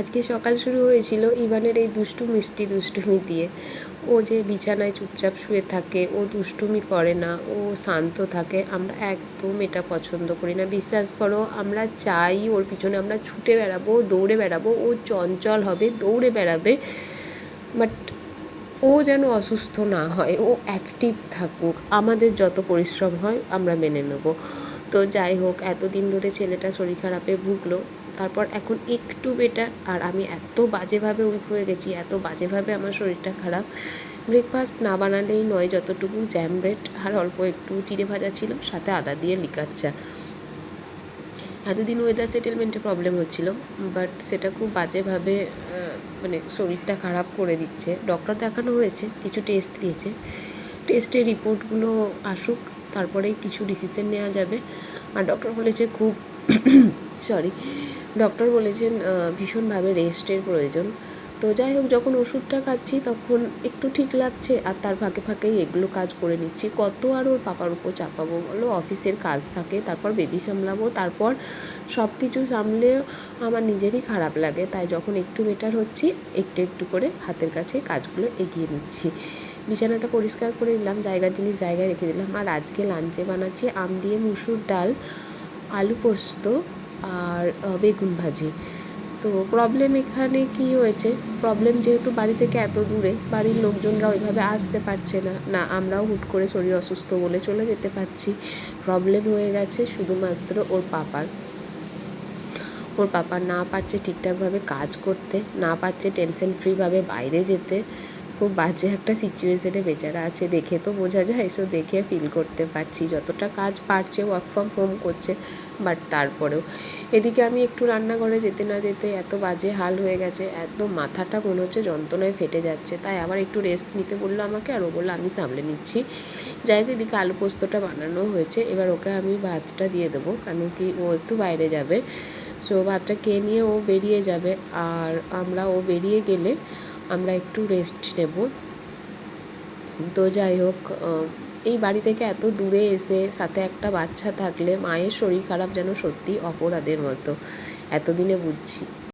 আজকে সকাল শুরু হয়েছিল ইভানের এই দুষ্টু মিষ্টি দুষ্টুমি দিয়ে। ও যে বিছানায় চুপচাপ শুয়ে থাকে, ও দুষ্টুমি করে না, ও শান্ত থাকে, আমরা একদম এটা পছন্দ করি না। বিশ্বাস করো, আমরা চাই ওর পিছনে, আমরা ছুটে বেড়াবো, দৌড়ে বেড়াবো, ও চঞ্চল হবে, দৌড়ে বেড়াবে, বাট ও যেন অসুস্থ না হয়, ও অ্যাক্টিভ থাকুক, আমাদের যত পরিশ্রম হয়, আমরা মেনে নেব। তো যাই হোক, এতদিন ধরে ছেলেটা শরীর খারাপে ভুগলো। তারপর এখন একটু বেটার আর আমি এত বাজেভাবে উইক হয়ে গেছি, এত বাজেভাবে আমার শরীরটা খারাপ। ব্রেকফাস্ট না বানালেই নয়, যতটুকু জ্যাম ব্রেড আর অল্প একটু চিড়ে ভাজা ছিল, সাথে আদা দিয়ে লিকার চা। এতদিন ওয়েদার সেটেলমেন্টে প্রবলেম হচ্ছিল বাট সেটা খুব বাজেভাবে মানে শরীরটা খারাপ করে দিচ্ছে। ডক্টর দেখানো হয়েছে, কিছু টেস্ট দিয়েছে। টেস্টের রিপোর্টগুলো আসুক তারপরেই কিছু ডিসিশন নেওয়া যাবে। আর ডক্টর বলেছে খুব সরি ডক্টর বলেছেন ভীষণভাবে রেস্টের প্রয়োজন। তো যাই হোক, যখন ওষুধটা খাচ্ছি তখন একটু ঠিক লাগছে আর তার ফাঁকে ফাঁকেই এগুলো কাজ করে নিচ্ছি। কত আর ওর পাপার উপর চাপাবো বলো? অফিসের কাজ থাকে, তারপর বেবি সামলাবো, তারপর সব কিছু সামলেও আমার নিজেরই খারাপ লাগে। তাই যখন একটু বেটার হচ্ছি, একটু একটু করে হাতের কাছে কাজগুলো এগিয়ে নিচ্ছি। বিছানাটা পরিষ্কার করে নিলাম, জায়গার জিনিস জায়গায় রেখে দিলাম। আর আজকে লাঞ্চে বানাচ্ছি আম দিয়ে মুসুর ডাল, আলু পোস্ত আর বেগুন ভাজি। তো প্রবলেম এখানে কি হয়েছে? প্রবলেম যেহেতু বাড়ি থেকে এত দূরে, বাড়ির লোকজনরা ওইভাবে আসতে পারছে না। না, আমরাও হুট করে শরীর অসুস্থ বলে চলে যেতে পারছি। প্রবলেম হয়ে গেছে শুধুমাত্র ওর পাপার। ওর পাপা না পারছে ঠিকঠাকভাবে কাজ করতে, না পারছে টেনশন ফ্রিভাবে বাইরে যেতে। খুব বাজে একটা সিচুয়েশনে বেচারা আছে। দেখে তো বোঝা যায়, সো দেখে ফিল করতে পারছি যতটা কাজ পারছে ওয়ার্ক ফ্রম হোম করছে বাট তারপরেও। এদিকে আমি একটু রান্নাঘরে যেতে না যেতে এত বাজে হাল হয়ে গেছে একদম মাথাটা মনে হচ্ছে যন্ত্রণায় ফেটে যাচ্ছে। তাই আবার একটু রেস্ট নিতে বলল আমাকে আর ও বলল, আমি সামলে নিচ্ছি। যাই হোক, এদিকে আলু পোস্তটা বানানো হয়েছে। এবার ওকে আমি ভাতটা দিয়ে দেবো, কারণ কি ও একটু বাইরে যাবে। সো ভাতটা খেয়ে নিয়ে ও বেরিয়ে যাবে। আর আমরা ও বেরিয়ে গেলে আমরা একটু রেস্ট নেব। তো যাই হোক এই বাড়ি থেকে এত দূরে এসে সাথে একটা বাচ্চা থাকলে মায়ের শরীর খারাপ যেন সত্যি অপরাধের মতো। এতদিনে বুঝছি।